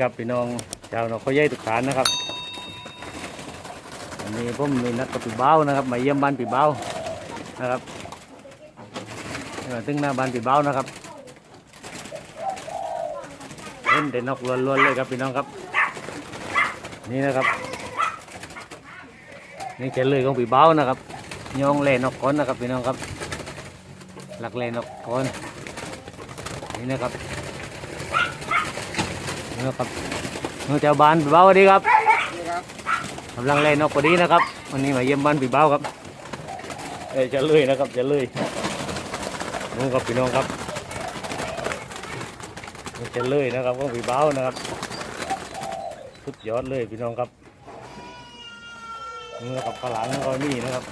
ครับพี่น้องชาวนกเขาใหญ่ทุกฐานนะครับวันนี้ผมมีนัดกับปีเบ้านะครับ มาเยี่ยมบ้านปีเบ้านะครับมาถึงหน้าบ้านปีเบ้านะครับเล่นเด่นนกล้วนๆเลยครับพี่น้องครับ นี่นะครับ นี่เจเลยของปีเบ้านะครับยองเล่นนกก้อนนะครับพี่น้องครับ หลักเล่นนกก้อนนี่นะครับ นะครับน้องเจ้าบ้านปีเบ้าสวัสดีครับกำลังเล่นนกพอดีนะครับวันนี้มาเยี่ยมบ้านปีเบ้าครับเอ้จะเลยนะครับจะเลยนู่นครับพี่น้องครับจะเลยนะครับของปีเบ้านะครับสุดยอดเลยพี่น้องครับนี่นะครับข้างหลังก็มีนะครับ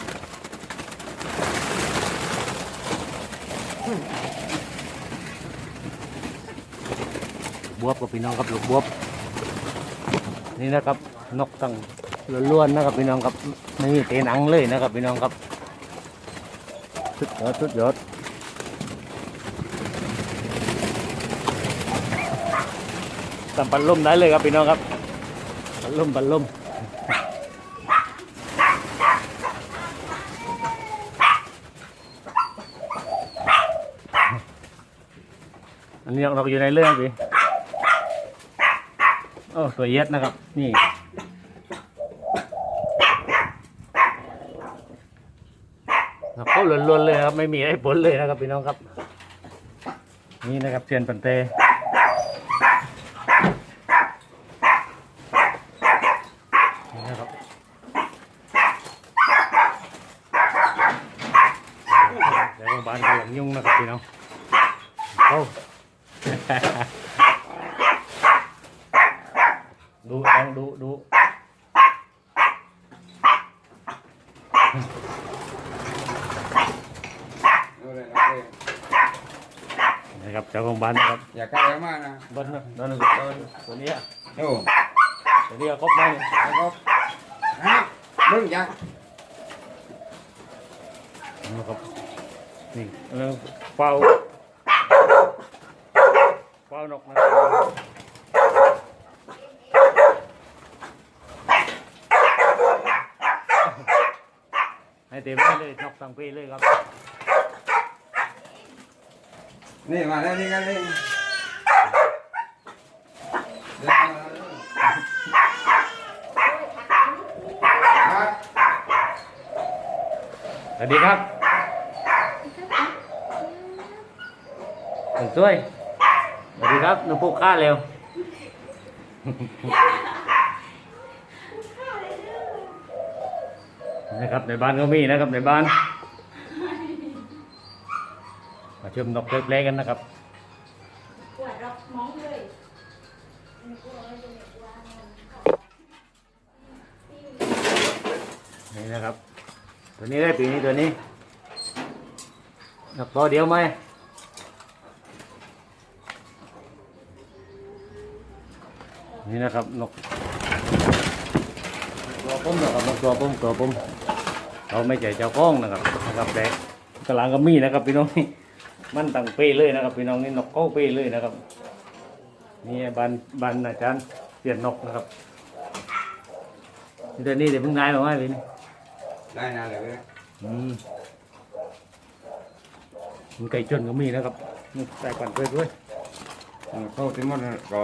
บวบกับพี่น้องครับลูกบวบ นี่นะครับนกตั้งล้วนๆนะครับพี่น้องครับไม่มีเตนังเลยนะครับพี่น้องครับสุดยอดสุดยอดตำปันลมได้เลยครับพี่น้องครับปันลมปันลมอันนี้เราอยู่ในเรื่องพี่ โอ้ตัวเย็ดนะครับ นี่เขาล้วนๆเลยครับ ไม่มีไอ้ผลเลยนะครับพี่น้องครับ นี่นะครับเทียนปันเตนี่นะครับเดี๋ยวโรงพยาบาลกำลังยุ่งนะครับพี่น้องโอ้ ดูเอาดูดูนะครับเจ้าของบ้านนะครับ อย่าใกล้เขามากนะ บ้านนะนั่นนะตัวเนี้ย โอ้ ตัวเนี้ยครบไหมแล้วก็ฮะมึงอย่านะครับนี่แล้วเฝ้าเฝ้านกนะครับให้เต็มที่เลยนกทั้งปีเลยครับ นี่มาแล้วนี่กันนี่เดินมาแล้วครับ สวัส ดีครับสวยสวัสดีครับหนูพูกข้าเร็วนะครับในบ้านก็มีนะครับในบ้าน มาชมนกเล็กๆกันนะครับนี่นะครับ ตัวนี้ได้ปีนี้ตัวนี้นกตัวเดียวไหมนี่นะครับนกตัวปุ้มนะครับนกตัวปุ้มตัวปุ้มเราไม่ใจเจ้าก้องนะครับนะครับแต่กำลังก็มีนะครับพี่น้องนี่มันตั้งปีเลยนะครับพี่น้องนี่นกเก้าปีเลยนะครับนี่บันบันอาจารย์เปลี่ยนนกนะครับนี่ตัวนี้เดี๋ยวเพิ่งนายหรอวะพี่นี่ ได้นานเลยนะอืมมันไก่จนก็มีนะครับนี่ใส่ปั่นไปด้วยเข้าที่มันก็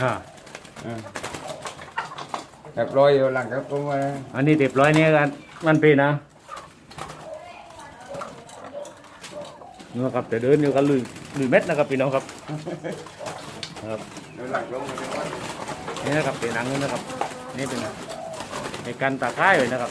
อ่าแบบร้อยอยู่หลังครับผมว่าอันนี้เรียบร้อยเนี่ยกันมันปีนะนะครับจะเดินอยู่กันลุยลุยเม็ดนะครับพี่น้องครับนะครับเดี๋ยวหลังลงมาที่มันนี่นะครับเป็นหนังนี่นะครับ นี่เป็นในการตาค่ายเลยนะครับ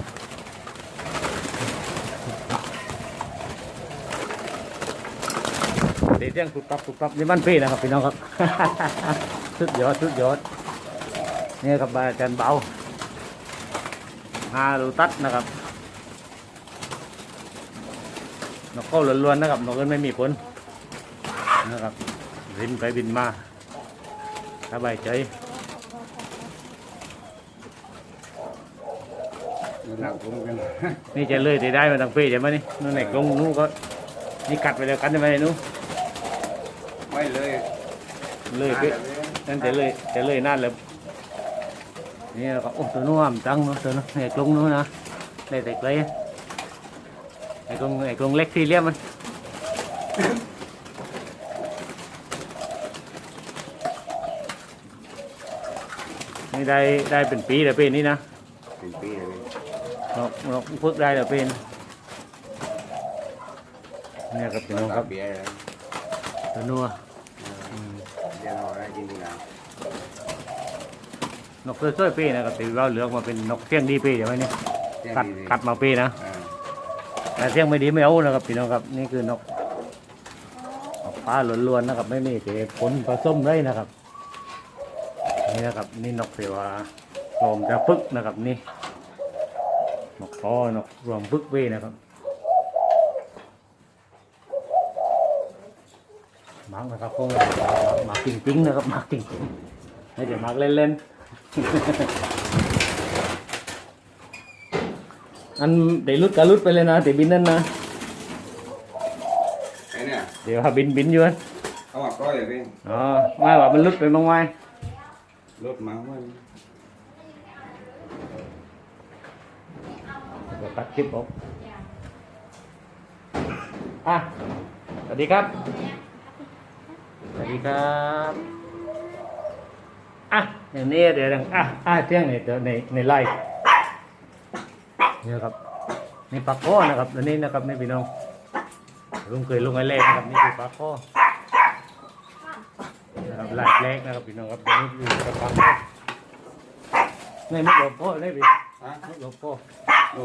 เดี๋ยวว่าเพิ่งได้มาอยู่หน้าเป็นอืมเล็กนี่บ้ามเป้นะครับเพิ่งมาตึ้งมึนเลยนะครับเต็มบานหมดนะครับนอกจากล้วนๆนะครับพี่น้องครับเดี๋ยวเที่ยงตุบตับตุบตับนี่บ้านเป้นะครับพี่น้องครับ สุดยอดสุดยอดนี่ครับอาจารย์เบาฮาลูตัสนะครับนกเข้าล้วนๆนะครับนกเอิ้นไม่มีผลนะครับบินไปบินมาสบายใจๆอยู่หลังผมกันนี่จะเลยได้ได้มาทางเป้ใช่ไหมนี่นู่นไหนลงนู้นก็นี่กัดไปแล้วกันใช่ไหมนู้นไม่เลย เลยเป้นั่นจะเลยจะเลยนั่นเลยนี่แล้วก็โอ้ตัวนู้นอ่ำจังเนาะตัวนู้นไอ้กลงนู้นนะได้แต่ไกลไอ้กลงไอ้กลงเล็กสี่เหลี่ยมมันนี่ได้ได้เป็นปีแล้วเป้นี่นะเป็นปีเลยเราเราฝึกได้แล้วเป็นเนี่ยครับพี่น้องครับเบียร์เลยตัวนัว เดี๋ยวเราได้กินดีนะนกเสื้อสวยเป้นะครับแต่เราเลือกมาเป็นนกเสียงดีเป้เดี๋ยวไว้นี่เดี๋ยวกัดดีกัดมาเป้นะอ่าแต่เสียงไม่ดีไม่เอานะครับพี่น้องครับนี่คือนกนกฟ้าล้วนๆนะครับ ไม่มีแต่ผลผสมเลยนะครับ นี่นะครับ นี่นกเสวาลมจะฝึกนะครับนี่นกคอนกรวมฝึกเป้นะครับ มักนะครับพวกนี้มักจริงๆนะครับมักจริงๆไม่ใช่มักเล่นๆอันเดี๋ยวลุดก็ลุดไปเลยนะแต่บินนั่นนะไอ้เนี่ยเดี๋ยวว่าบินบินอยู่นั่นเขาว่าก้อยเลยพี่อ๋อไม่ว่ามันลุดไปบ้างไหมรถมาเมื่อเดี๋ยวตัดคลิปออกอะสวัสดีครับสวัส ดีครับอะอย่างนี้เดี๋ยวดังอะอะเที่ยงในเดี๋ยวในในไลฟ์นี่ครับนี่ปลาข้อนะครับอันนี้นะครับนี่พี่น้องลุงเคยลงไอ้เล่นะครับนี่คือปลาข้อนะครับลายแรกนะครับพี่น้องครับเดี๋ยวนี้อยู่กับปลาข้อในมุกหลบพ่อได้พี่ฮะมุกหลบพ่อ โอ้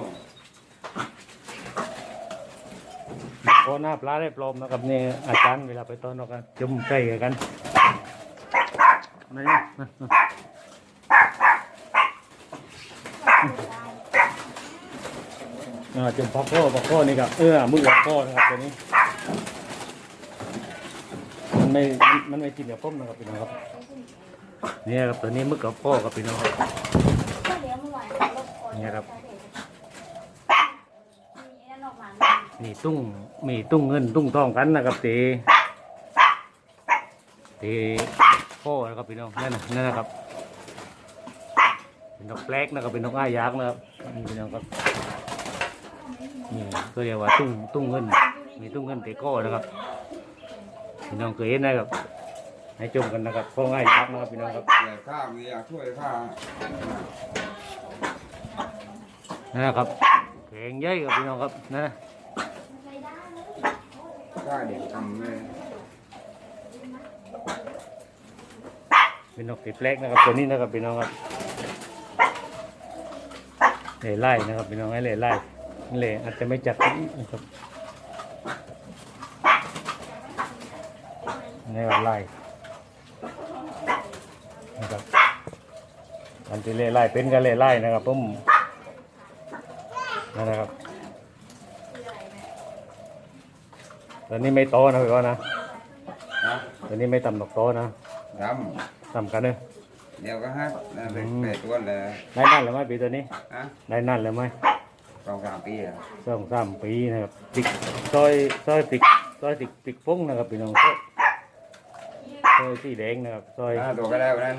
พ่อหน้าปลาได้ปลอมนะครับนี่อาจารย์เวลาไปต้อนนกกันจุ่มใส่กันนี่มาอ่าจุ่มปลาข้อปลาข้อนี่ครับเออมือปลาข้อนะครับตัวนี้มันไม่มันไม่กินกับต้มนะครับพี่น้องครับเนี่ยครับตัวนี้มึกกับพ่อครับพี่น้องครับเนี่ยครับ ตุ้งมีตุ้งเงินตุ้งทองกันนะครับตีตีพ่นะครับพี่น้องนั่นนะนั่นนะครับเป็นนกแปลกนะครับเป็นนกอ้ายักษ์นะครับนี่พี่น้องครับนี่ก็เรียกว่าตุ้งตุ้งเงิน มีตุ้งเงินเตโก้นะครับพี่น้องเคยเห็นนะครับให้ชมกันนะครับพ่อง่ายยักษ์นะครับพี่น้องครับเดี๋ยวข้ามีอยากช่วยข้านั่นนะครับแข็งเย้ยกับพี่น้องครับนะ ข้าเด็กทำเลยเป็นนกติดแปลกนะครับตัวนี้นะครับพี่น้องครับเล่ไล่นะครับพี่น้องให้เล่ไล่เล่อาจจะไม่จัดนะครับในวันไล่นะครับอันที่เล่ไล่เป็นกันเล่ไล่นะครับผมนะครับ ตอนนี้ไม่โตนะพี่ก้อนนะฮะตอนนี้ไม่ต่ำดอกโตนะดต่ำกันเลยำเดี๋ยวก็ฮัทนั่นเป็นเป็ดตัวเลยได้นั่นเลยไหมปีตัวนี้ ฮะได้นั่นเลยไหมสองสามปีอะสองสามปีนะครับติกซอยซอยติกซอยติกติกพงนะครับพี่น้องซอยซอยสีแดงนะครับซอยอ่าตัวก็ได้วันนั้น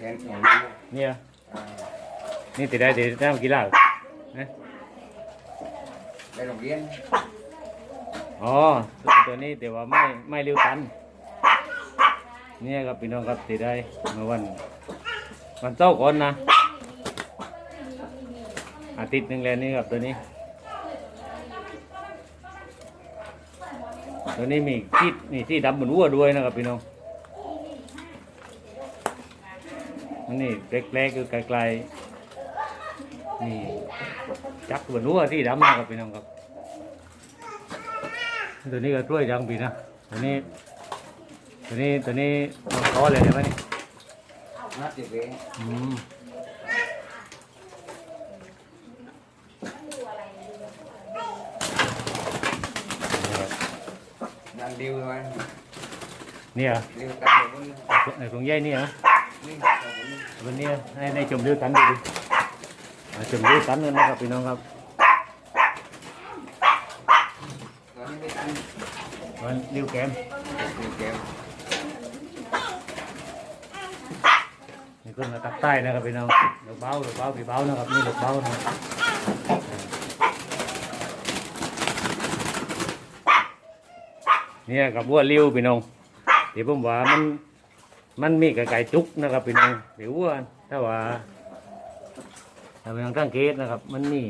เห็นของนี่เนี่ยอ่านี่ติดได้ติดได้กี่ล่านะ ได้โรงเรียน อ๋อตัวนี้แต่ว่าไม่ไม่เร็วตัน เนี่ยครับพี่น้องครับติได้เมื่อวันวันเจ้าก่อนนะ อาทิตย์หนึ่งแล้วนี่ครับตัวนี้ ตัวนี้มีที่มีที่ดำเหมือนวัวด้วยนะครับพี่น้องอันนี้เล็กๆคือไกลๆนี่จักเหมือนวัวที่ดำนะครับพี่น้องครับ ตัวนี้ก็ช่วยจังปีนะตัวนี้ตัวนี้ตัวนี้มันคอเลยใช่ไหมนี่ห้าสิบเองอืมงานดิวเลยเนี่ยดิวตั้งแต่บนไอ้ของใหญ่เนี่ยเหรอนี่วันนี้ให้ในชมดิวตันดูดิอ่าชมดิวตันกันนะครับพี่น้องครับ ตอนนี้ไม่ตั้ง วันดิวแกมดิวแก้วนี่ขึ้นมาตักใต้นะครับพี่น้องดอกเบ้าดอกเบ้าพี่เบ้านะครับนี่ดอกเบ้านะครับเนี่ยกับวัวเลี้ยวพี่น้องเดี๋ยวผมว่ามันมันมีกระไก่จุกนะครับพี่น้องเดี๋ยววัวถ้าว่าถ้าเป็นทางตั้งเกตนะครับ มันมี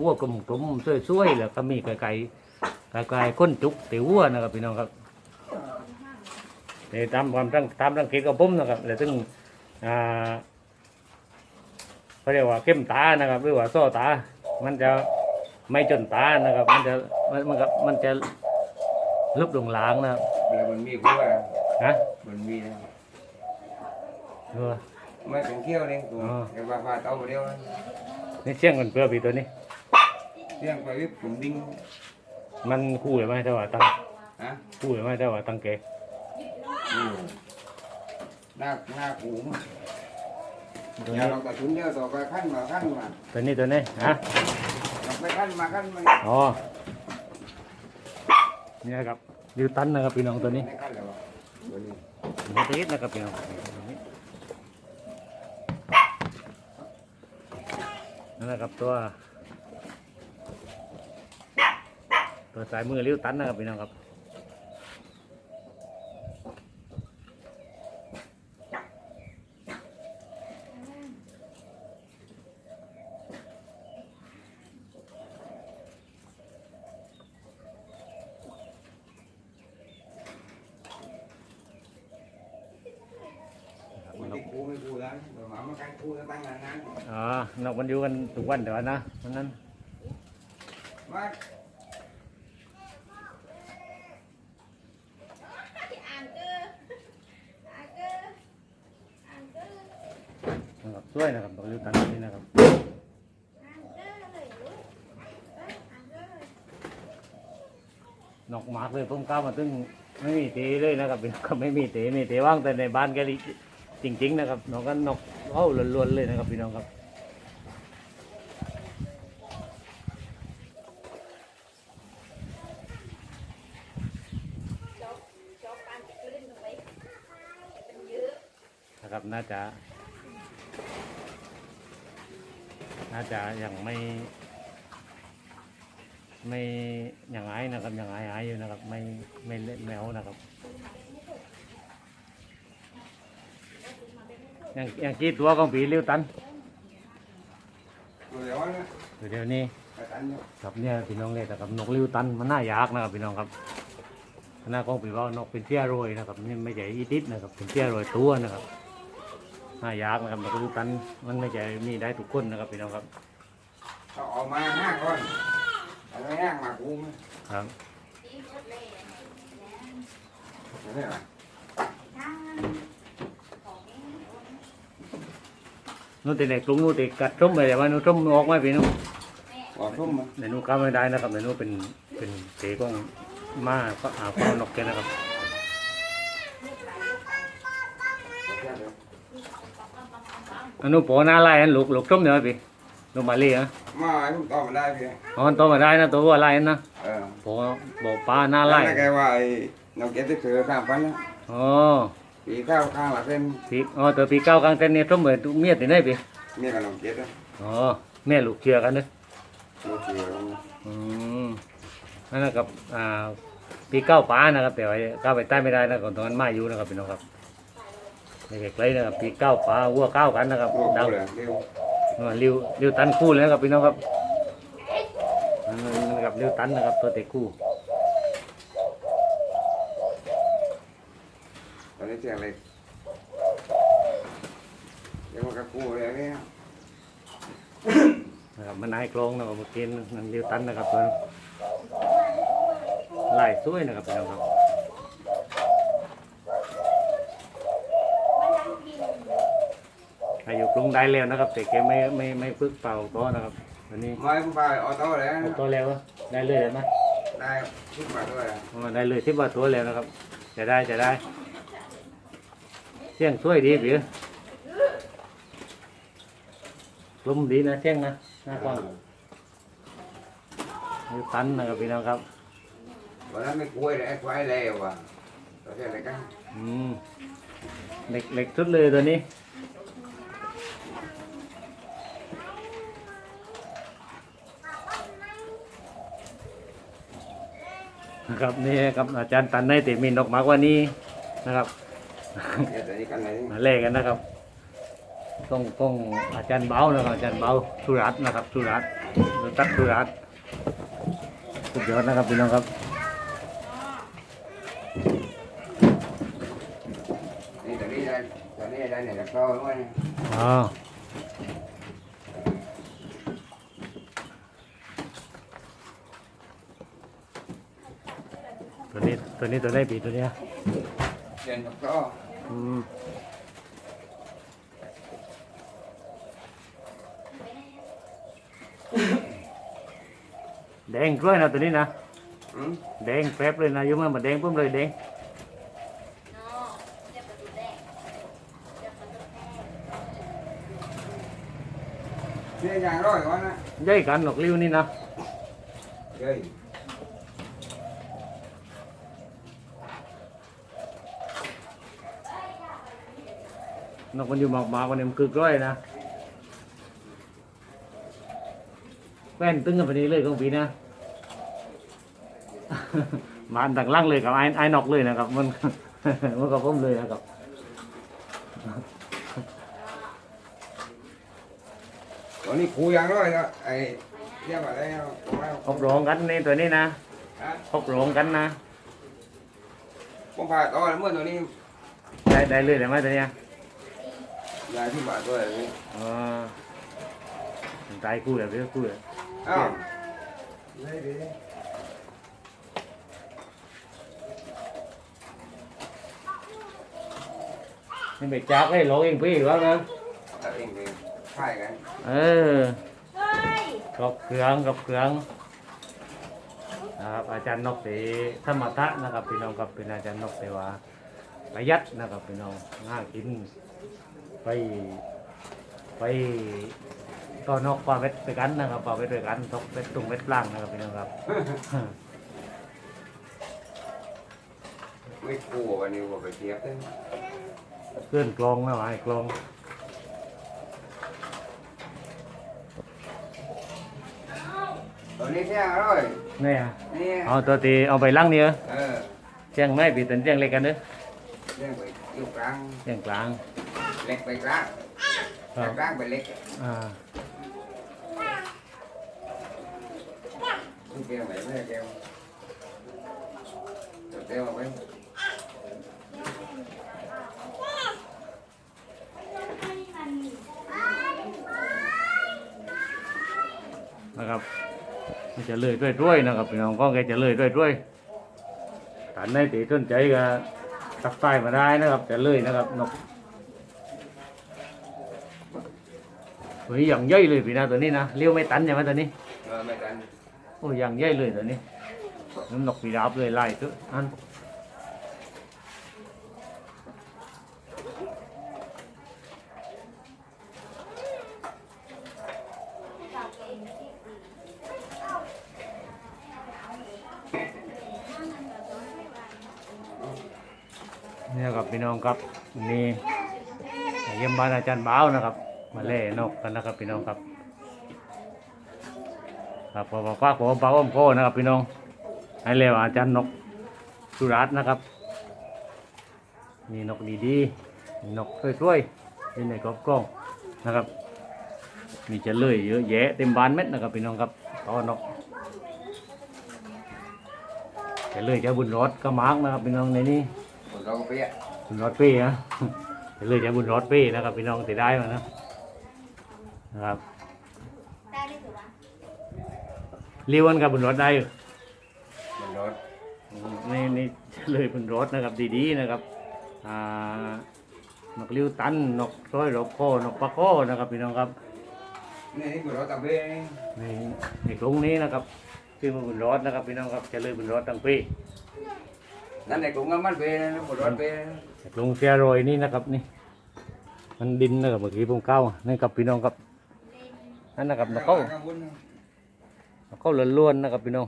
วัวกลมๆสวยๆแล้วก็มีไก่ ก่ไก่ไก่ก้นจุกเตี๋ยววัวนะครับพี่น้องครับนี่ตามความตั้งตามตั้งเกตของผมนะครับแล้วถึงอ่าเขาเรียกว่าเข้มตานะครับหรือว่าโซ่ตา มันจะไม่จนตานะครับ มันจะมันมันก็มันจะลุบลงหลางนะครับแล้วมันมีคู่อะนะมันมีนะเออไม่ของเที่ยวนี่กูอ๋อเดี๋ยวว่าว่าเต้าเดียวนะนี่เชี่ยงกันเพื่อปีตัวนี้เที่ยงไปวิบผมดิ้ง มันคู่หรือไม่แต่ว่าตั้งฮะคู่หรือไม่แต่ว่าตั้งเกอืมหน้าหน้ากูมั้งตัวอย่านี้ลองแต่ชุนเดียวต่อไปขั้นมาขั้นมาตัวนี้ตัวนี้ฮะลองไปขั้นมาขั้นมาอ๋อเนี่ยครับดิวตันนะครับพี่น้องตัวนี้ไม่ขั้นเลยวะตัวนี้นี่ตัวนี้นะครับพี่น้องตัวนี้นั่นแหละครับตัว ตัวสายมือริ้ยวตันนะครับพี่น้องครับมันติดกูไม่กูแล้วเดี๋ยวหมามาใกล้กูแล้วตั้งนานอ๋อนอกมันอยู่กันทุกวันเดี๋ยวนะวันนั้น มา นะครับช่วยนะครับตัวริ้วตันนี่นะครับนอกหมาก เลยเพิ่งก้ามาตึงไม่มีเตะเลยนะครับพี่น้องครับไม่มีเตะมีเตะว่างแต่ในบ้านแกลิจริง ๆ นะครับนอกกันนอกเอาล้วนๆเลยนะครับพี่น้องครับนะครับน่าจะ น่าจะยังไม่ ไม่ยังไงนะครับยังไงหายอยู่นะครับ ไม่ไม่เล่นแมวนะครับยังยังคิดตัวของผีเลี้ยวตันตัวเดียวนะเดี๋ยวนี้ไปตันเนี่ยครับเนี่ยพี่น้องเลยแต่กับนกเลี้ยวตันมันน่ายากนะครับพี่น้องครับหน้าของผีว่านกเป็นเตี้ยโรยนะครับนี่ไม่ใช่อีติดนะครับเป็นเตี้ยโรยตัวนะครับน่ายากนะครับนกเลี้ยวตันมันไม่ใช่มีได้ทุกคนนะครับพี่น้องครับเขาออกมาห้าคน เอาไปห้างมากูมั้ยครับนี่แหละนู่นแต่ในกรุงนู่นแต่กัดส้มไปแต่ว่านู่นส้มออกไม่พี่น้องออกทุ่มมาในนู่นก็ไม่ได้นะครับในนู่นเป็นเป็นเตะของมาก็หาเป้านกแกนะครับอันนู้นปอหน้าไล่อันลูกลูกส้มเดี๋ยวพี่ ลูกมาเลี้ยมาไอ้ผมตอบมาได้พี่อ๋อมันโตมาได้นะตัวว่าไล่นะเออปอบอกปลาหน้าไล่นั่นแกว่าไอ้น้องเก็บที่ถือข้ามฟันนะอ๋อปีข้าวข้างหลังเป็นปีอ๋อตัวปีเก้ากลางเต้นเนี่ยส้มเหมือนเมียตีไหนพี่เมียกับน้องเก็บนะอ๋อแม่ลูกเชียร์กันเนอะลูกเขียวอืมนั่นนะครับอ่าปีเก้าป้านะครับแต่ว่าก้าวไปใต้ไม่ได้นะก่อนตอนนั้นมาอยู่นะครับพี่น้องครับไม่ใช่ไกลนะครับปีเก้าปลาวัวเก้ากันนะครับโอ้ดาวเลยเร็วอ่าริวริวตันคู่เลยนะครับพี่น้องครับนั่นนะครับริวตันนะครับตัวเตะคู่ตอนนี้เสียงอะไรเดี๋ยวมันกระกูเลยเนี่ยนะครับมันนายกลองนะครับเมื่อกี้นั่นริวตันนะครับตัวนั้นไล่สวยนะครับพี่น้องครับ อายุกรุงได้แล้วนะครับ แต่แกไม่ไม่ไม่ฝึกเป่าก็นะครับวันนี้ ไม่ผมไปออโต้เลยเอาตัวแล้วอะได้เลยเห็นไหมได้ขึ้นมาด้วยอ๋อได้เลยที่ว่าตัวแล้วนะครับ จะได้จะได้เสียงสวยดีพี่ลมดีนะเสียงนะหน้ากว้างริวตันนะครับพี่น้องครับวันนั้นไม่กล้วยเลยไอ้ควายเลวอะตัวเสียอะไรกันอืมเล็กเล็กสุดเลยตัวนี้ นะครับนี่ครับอาจารย์ตันในติมีนกมากกว่านี้นะครับเดี๋ยวตัวนี้กันไหนมาเล่กันนะครับ ต้องต้องอาจารย์เบานะครับอาจารย์เบาสุรัตน์นะครับสุรัตน์รู้ตักสุรัตน์สุดยอดนะครับพี่น้องครับนี่ตัวนี้ได้ตัวนี้ได้เนี่ยจะเข้าด้วยอ๋อ ตัวนี้ตัวนี้ตัวได้ปีตัวเนี้ยเดินกับเข้าอืมแดงกล้วยนะตัวนี้นะ อืมแดงแป๊บเลยนะอยุ่งมาแดงปุ๊บเลยแดงนี่อย่างร้อยก่อนนะใหญ่กันหนกลิ้วนี่นะเฮ้ย นกมันอยู่หมอกหมากวันนี้มันคือกล้วยนะแป้นตึงกันพอดีเลยของปีนะมาอันต่างล่างเลยกับไอ้ไอ้นกเลยนะครับมันมันกับผมเลยนะครับตัวนี้คูอย่างร้อยแล้วไอ้เรียกว่าอะไรเอาครบโรงกันนี่ตัวนี้นะฮะครบโรงกันนะผมพาต่อแล้วเมื่อตัวนี้ได้ได้เลยได้ไหมตัวเนี้ย ยายที่บาทด้วยนี่อ๋อตายคู่เลยพี่คู่เลยอ้าวเลยดินี่ไปจักให้โลเองพี่หรือว่านะตัดเองเองใช่กันเออกับเครื่องกับเครื่องนะครับอาจารย์นกเสธรรมทะนะครับพี่น้องครับเป็นอาจารย์นกเสวาประหยัดนะครับพี่น้องง่ากิน ไปไปต่อนกปลาเวทไปกันนะครับปลาเวทไปกันตกเวทตุงเวทล่างนะครับพี่น้องครับ ไม่กลัววันนี้ว่าไปเทียบเลยเพื่อนกลองนะวะไอ้กลองตัวนี้แท่งอร่อยนี่ยนี่เอาตัวตีเอาไปล่างเนี่ยเออเชียงไม่ปีตันเชียงเล็กกันเด้อเรื่องไปอยู่กลางเชียงกลาง เล็กไปกลางครับกลางไปเล็กอ่าทุกเกลียวไหนไม่เกลียวตัวเกลียวเอาไปนะครับมันจะเลยด้วยด้วยๆนะครับพี่น้องก็แกจะเลยด้วยด้วยๆฐานในตีต้นใจก็ตักใต้มาได้นะครับจะเลยนะครับนก ตัวนี้อย่างใหญ่เลยพี่นะตัวนี้นะเลี้ยวไม่ตันใช่ไหมตัวนี้เออไม่กันโอ้อย่างใหญ่เลยตัวนี้น้ำนกปีราบเลยไล่ตัวอันเนี่ยครับพี่น้องครับนี่เยี่ยมบ้านอาจารย์บ้าวนะครับ มาเล่นกกันนะครับพี่น้องครับ ครับผมบอกว่าผมเปาอ้อมโก้นะครับพี่น้องให้เร็วอาจารย์นกสุรัตน์นะครับมีนกดีๆนกสวยๆอยู่ในกรอบกล้องนะครับ มีจะเลยเยอะแยะเต็มบานเม็ดนะครับพี่น้องครับต่อนกจะเลยจะบุญรอดก็มาร์กนะครับพี่น้องในนี้คนเราก็เปี้ยบุญรอดเป้ฮะจะเลยจะบุญรอดเป้นะครับพี่น้องติได้มานะนะ ครับเรียกวันกับบุญรอดได้อยู่คนรถนี่นี่จะเลยบุญรอดนะครับดีๆนะครับอ่านกลิ้วตันนกร้อยรอบคอนกปลาคอนะครับพี่น้องครับนี่นี่คนรถตะเบี้ยในในกรุงนี้นะครับชื่อมันบุญรอดนะครับพี่น้องครับจะเลยบุญรอดตั้งปีนั่นในกรุงก็มันเบี้ยนะคนรถเบี้ยแต่กรุงเสียโรยนี่นะครับนี่มันดินนะครับเมื่อกี้ผมเข้านี่กับพี่น้องครับ นั่นนะครับนกเข้านกเข้าล้วนๆนะครับพี่น้อง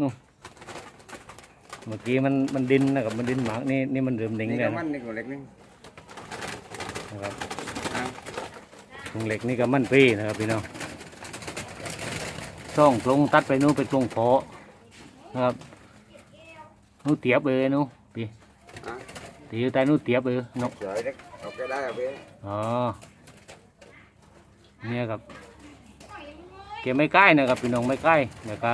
นู่นเมื่อกี้มันมันดินนะครับมันดินหมากนี่นี่มันเริ่มหนิงนี่แล้ก็วมันนี่คนเล็กนี่นะครับอะตรงเหล็กนี่ก็มันปีนะครับพี่น้องช่องตรงตัดไปนู้นไปตรงเพาะนะครับนู้นเตียบเลยนู้นพี่อะตีอยู่ใต้นู้นเตียบเลยนกเฉยเด็กเอาไปได้เอาไปอ๋อ เนี่ยครับเก็บไม่ใกล้นะครับพี่น้องไม่ใกล้แล้วก็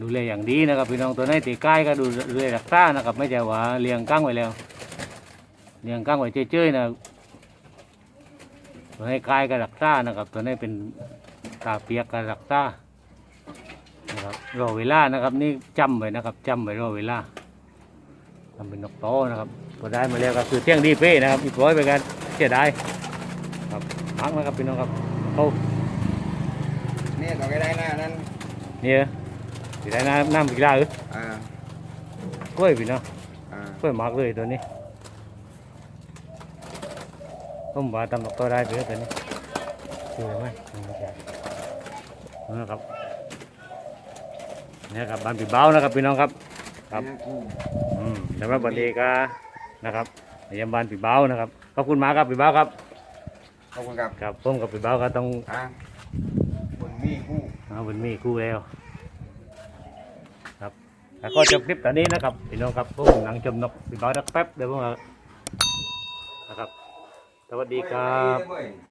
ดูแลอย่างดีนะครับพี่น้องตัวไหนตีใกล้ก็ดูแลรักษานะครับ ไม่ใช่ว่าเลี้ยงกั้งไว้แล้วเลี้ยงกั้งไว้เฉยๆนะตัวไหนใกล้ก็รักษานะครับ ตัวไหนเป็นตาเปียกก็รักษานะครับรอเวลานะครับ นี่จำไว้นะครับจำไว้รอเวลาทำเป็นนกโตนะครับพอได้มาแล้วก็คือเที่ยงดีเป้นะครับอีกร้อยไปกันเสียดาย พักนะครับพี่น้องครับเขานี่ต่อไปได้หน้านั้นเนี่ยสีได้น้ำน้ำกีฬาเอออ่ากล้วยพี่น้องอ่ากล้วยหมากเลยตัวนี้ต้มบาตำนกโตได้ไปเลยตัวนี้ดูเลยไหมไม่ใช่นะครับเนี่ยครับบ้านปีเบ้านะครับพี่น้องครับครับนี่กูอืมสำหรับวันนี้ก็นะครับพยาบาลปีเบ้านะครับขอบคุณมากครับปีเบ้าครับ ขอบคุณครับครับผมกับปีเบ้าก็ต้องอะคนมีคู่เอาเป็นมีคู่แล้ว ครับแล้วก็จบคลิปตอนนี้นะครับพี่น้องครับผมหนังชมนกปีเบ้าดักแป๊บเดี๋ยวผมเอานะครับสวัสดีครับเว้ย